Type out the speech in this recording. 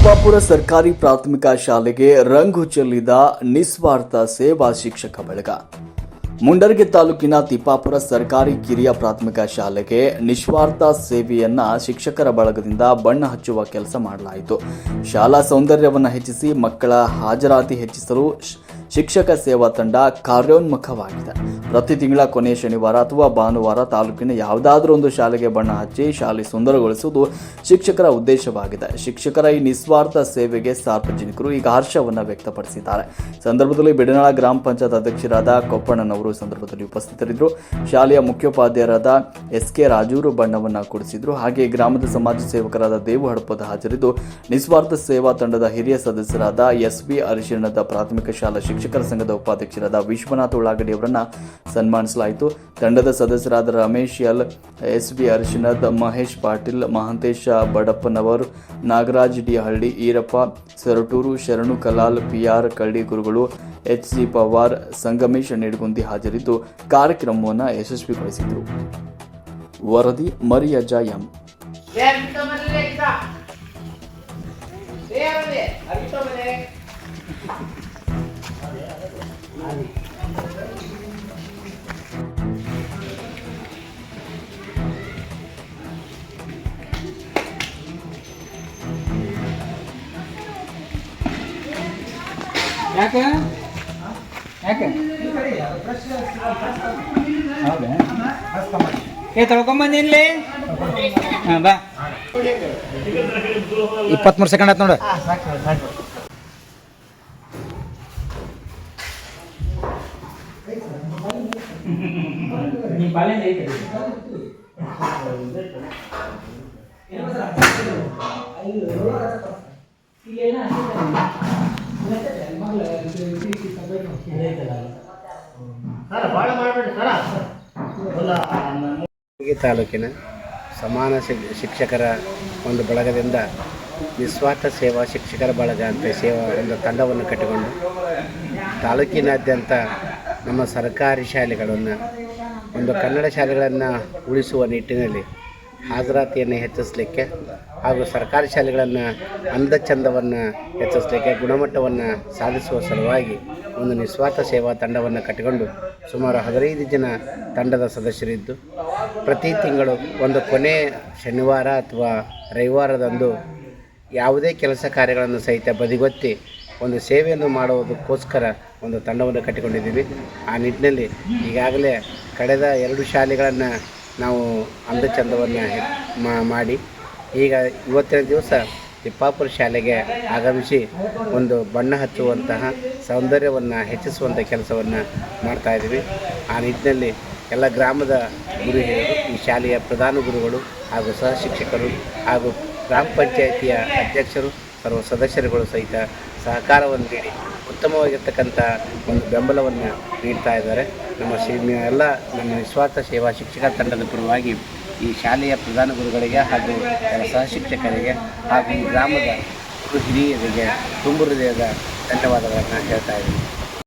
ತಿಪ್ಪಾಪುರ ಸರ್ಕಾರಿ ಪ್ರಾಥಮಿಕ ಶಾಲೆಗೆ ರಂಗು ಚೆಲ್ಲಿದ ನಿಸ್ವಾರ್ಥ ಸೇವಾ ಶಿಕ್ಷಕ ಬಳಗ. ಮುಂಡರಗೆ ತಾಲೂಕಿನ ತಿಪ್ಪಾಪುರ ಸರ್ಕಾರಿ ಕಿರಿಯ ಪ್ರಾಥಮಿಕ ಶಾಲೆಗೆ ನಿಸ್ವಾರ್ಥ ಸೇವೆಯನ್ನ ಶಿಕ್ಷಕರ ಬಳಗದಿಂದ ಬಣ್ಣ ಹಚ್ಚುವ ಕೆಲಸ ಮಾಡಲಾಯಿತು. ಶಾಲಾ ಸೌಂದರ್ಯವನ್ನು ಹೆಚ್ಚಿಸಿ ಮಕ್ಕಳ ಹಾಜರಾತಿ ಹೆಚ್ಚಿಸಲು ಶಿಕ್ಷಕ ಸೇವಾ ತಂಡ ಕಾರ್ಯೋನ್ಮುಖವಾಗಿದೆ. ಪ್ರತಿ ತಿಂಗಳ ಕೊನೆಯ ಶನಿವಾರ ಅಥವಾ ಭಾನುವಾರ ತಾಲೂಕಿನ ಯಾವುದಾದ್ರೂ ಒಂದು ಶಾಲೆಗೆ ಬಣ್ಣ ಹಚ್ಚಿ ಶಾಲೆ ಸುಂದರಗೊಳಿಸುವುದು ಶಿಕ್ಷಕರ ಉದ್ದೇಶವಾಗಿದೆ. ಶಿಕ್ಷಕರ ಈ ನಿಸ್ವಾರ್ಥ ಸೇವೆಗೆ ಸಾರ್ವಜನಿಕರು ಈಗ ಹರ್ಷವನ್ನು ವ್ಯಕ್ತಪಡಿಸಿದ್ದಾರೆ. ಸಂದರ್ಭದಲ್ಲಿ ಬಿಡನಾಳ ಗ್ರಾಮ ಪಂಚಾಯತ್ ಅಧ್ಯಕ್ಷರಾದ ಕೊಪ್ಪಣ್ಣನವರು ಸಂದರ್ಭದಲ್ಲಿ ಉಪಸ್ಥಿತರಿದ್ದರು. ಶಾಲೆಯ ಮುಖ್ಯೋಪಾಧ್ಯಾಯರಾದ ಎಸ್ ಕೆ ರಾಜೂರು ಬಣ್ಣವನ್ನು ಕೊಡಿಸಿದ್ರು. ಹಾಗೆ ಗ್ರಾಮದ ಸಮಾಜ ಸೇವಕರಾದ ದೇವು ಹಡಪದ ಹಾಜರಿದ್ದು, ನಿಸ್ವಾರ್ಥ ಸೇವಾ ತಂಡದ ಹಿರಿಯ ಸದಸ್ಯರಾದ ಎಸ್ ಬಿ ಅರಿಶಿಣದ ಪ್ರಾಥಮಿಕ ಶಾಲಾ ಶಿಕ್ಷಕರ ಸಂಘದ ಉಪಾಧ್ಯಕ್ಷರಾದ ವಿಶ್ವನಾಥ್ ಉಳ್ಳಾಗಡ್ಡಿ ಅವರನ್ನ ಸನ್ಮಾನಿಸಲಾಯಿತು. ತಂಡದ ಸದಸ್ಯರಾದ Ramesh L S B Arshinad, Mahesh Patil, Mahantesha Badappanavar, Nagaraj D Halli, Earappa, Saratooru, Sharanu Kalal, PR Kalli ಗುರುಗಳು ಎಚ್ ಸಿ ಪವಾರ್, ಸಂಗಮೇಶ್ ನಿಡಗುಂದಿ ಹಾಜರಿದ್ದು. ಕಾರ್ಯಕ್ರಮವನ್ನು ಯಶಸ್ವಿಗೊಳಿಸಿದರು. ವರದಿ ಮರಿಯಜ ಎಂ. ಏ ಯಾಕೆ? ಯಾಕೆ? ಹೌದಾ? ಏ ತೊಳ್ಕೊಂಬಂದಿ ಇಲ್ಲಿ. ಹಾಂ ಬಾ. ಇಪ್ಪತ್ತ್ಮೂರು ಸೆಕೆಂಡ್ ಆಯ್ತು ನೋಡು. ಈ ತಾಲೂಕಿನ ಸಮಾನ ಶಿಕ್- ಶಿಕ್ಷಕರ ಒಂದು ಬಳಗದಿಂದ ನಿಸ್ವಾರ್ಥ ಸೇವಾ ಶಿಕ್ಷಕರ ಬಳಗ ಅಂತ ಸೇವಾ ಒಂದು ತಂಡವನ್ನು ಕಟ್ಟಿಕೊಂಡು ತಾಲೂಕಿನಾದ್ಯಂತ ನಮ್ಮ ಸರ್ಕಾರಿ ಶಾಲೆಗಳನ್ನು, ಒಂದು ಕನ್ನಡ ಶಾಲೆಗಳನ್ನು ಉಳಿಸುವ ನಿಟ್ಟಿನಲ್ಲಿ ಹಾಜರಾತಿಯನ್ನು ಹೆಚ್ಚಿಸಲಿಕ್ಕೆ ಹಾಗೂ ಸರ್ಕಾರಿ ಶಾಲೆಗಳನ್ನು ಅಂದ ಚಂದವನ್ನು ಹೆಚ್ಚಿಸಲಿಕ್ಕೆ ಗುಣಮಟ್ಟವನ್ನು ಸಾಧಿಸುವ ಸಲುವಾಗಿ ಒಂದು ನಿಸ್ವಾರ್ಥ ಸೇವಾ ತಂಡವನ್ನು ಕಟ್ಟಿಕೊಂಡು ಸುಮಾರು ಹದಿನೈದು ಜನ ತಂಡದ ಸದಸ್ಯರಿದ್ದು, ಪ್ರತಿ ತಿಂಗಳು ಒಂದು ಕೊನೆ ಶನಿವಾರ ಅಥವಾ ರವಿವಾರದಂದು ಯಾವುದೇ ಕೆಲಸ ಕಾರ್ಯಗಳನ್ನು ಸಹಿತ ಬದಿಗೊತ್ತಿ ಒಂದು ಸೇವೆಯನ್ನು ಮಾಡುವುದಕ್ಕೋಸ್ಕರ ಒಂದು ತಂಡವನ್ನು ಕಟ್ಟಿಕೊಂಡಿದ್ದೀವಿ. ಆ ನಿಟ್ಟಿನಲ್ಲಿ ಈಗಾಗಲೇ ಕಳೆದ ಎರಡು ಶಾಲೆಗಳನ್ನು ನಾವು ಅಂದಚಂದವನ್ನು ಮಾಡಿ, ಈಗ ಇವತ್ತಿನ ದಿವಸ ತಿಪ್ಪಾಪುರ ಶಾಲೆಗೆ ಆಗಮಿಸಿ ಒಂದು ಬಣ್ಣ ಹಚ್ಚುವಂತಹ ಸೌಂದರ್ಯವನ್ನು ಹೆಚ್ಚಿಸುವಂಥ ಕೆಲಸವನ್ನು ಮಾಡ್ತಾ ಇದ್ದೀವಿ. ಆ ನಿಟ್ಟಿನಲ್ಲಿ ಎಲ್ಲ ಗ್ರಾಮದ ಗುರು ಹಿರಿಯರು ಈ ಶಾಲೆಯ ಪ್ರಧಾನ ಗುರುಗಳು ಹಾಗೂ ಸಹ ಶಿಕ್ಷಕರು ಹಾಗೂ ಗ್ರಾಮ ಪಂಚಾಯಿತಿಯ ಅಧ್ಯಕ್ಷರು, ಸರ್ವ ಸದಸ್ಯರುಗಳು ಸಹಿತ ಸಹಕಾರವನ್ನು ನೀಡಿ ಉತ್ತಮವಾಗಿರ್ತಕ್ಕಂಥ ಒಂದು ಬೆಂಬಲವನ್ನು ನೀಡ್ತಾ ಇದ್ದಾರೆ. ನಮ್ಮ ಶ್ರೀ ಎಲ್ಲ ನಮ್ಮ ನಿಸ್ವಾರ್ಥ ಸೇವಾ ಶಿಕ್ಷಕ ತಂಡದ ಪರವಾಗಿ ಈ ಶಾಲೆಯ ಪ್ರಧಾನ ಗುರುಗಳಿಗೆ ಹಾಗೂ ಸಹ ಶಿಕ್ಷಕರಿಗೆ ಹಾಗೂ ಗ್ರಾಮದ ಗುರು ಹಿರಿಯರಿಗೆ ತುಂಬು ಹೃದಯದ ಧನ್ಯವಾದಗಳನ್ನು ಹೇಳ್ತಾ ಇದ್ದೀನಿ.